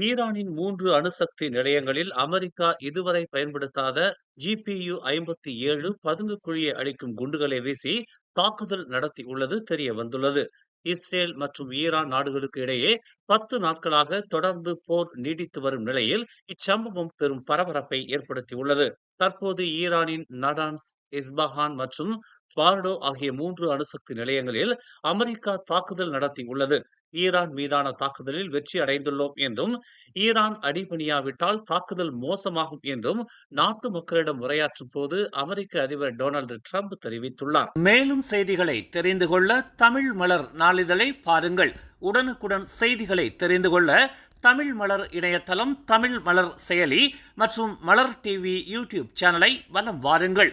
ஈரானின் மூன்று அணுசக்தி நிலையங்களில் அமெரிக்கா இதுவரை பயன்படுத்தாத ஜிபியு ஐம்பத்தி ஏழு பதுங்கு குழியை அளிக்கும் குண்டுகளை வீசி தாக்குதல் நடத்தியுள்ளது தெரிய வந்துள்ளது. இஸ்ரேல் மற்றும் ஈரான் நாடுகளுக்கு இடையே பத்து நாட்களாக தொடர்ந்து போர் நீடித்து வரும் நிலையில் இச்சம்பவம் பெரும் பரபரப்பை ஏற்படுத்தியுள்ளது. தற்போது ஈரானின் நடான்ஸ் இஸ்பஹான் மற்றும் பார்டோ ஆகிய மூன்று அணுசக்தி நிலையங்களில் அமெரிக்கா தாக்குதல் நடத்தியுள்ளது ஈரான் மீதான தாக்குதலில் வெற்றி அடைந்துள்ளோம் என்றும் ஈரான் அடிபணியாவிட்டால் தாக்குதல் மோசமாகும் என்றும் நாட்டு மக்களிடம் உரையாற்றும் போது அமெரிக்க அதிபர் டொனால்டு ட்ரம்ப் தெரிவித்துள்ளார். மேலும் செய்திகளை தெரிந்து கொள்ள தமிழ் மலர் நாளிதழை பாருங்கள். உடனுக்குடன் செய்திகளை தெரிந்து கொள்ள தமிழ் மலர் இணையதளம் தமிழ் மலர் செயலி மற்றும் மலர் டிவி யூடியூப் சேனலை வலம் வாருங்கள்.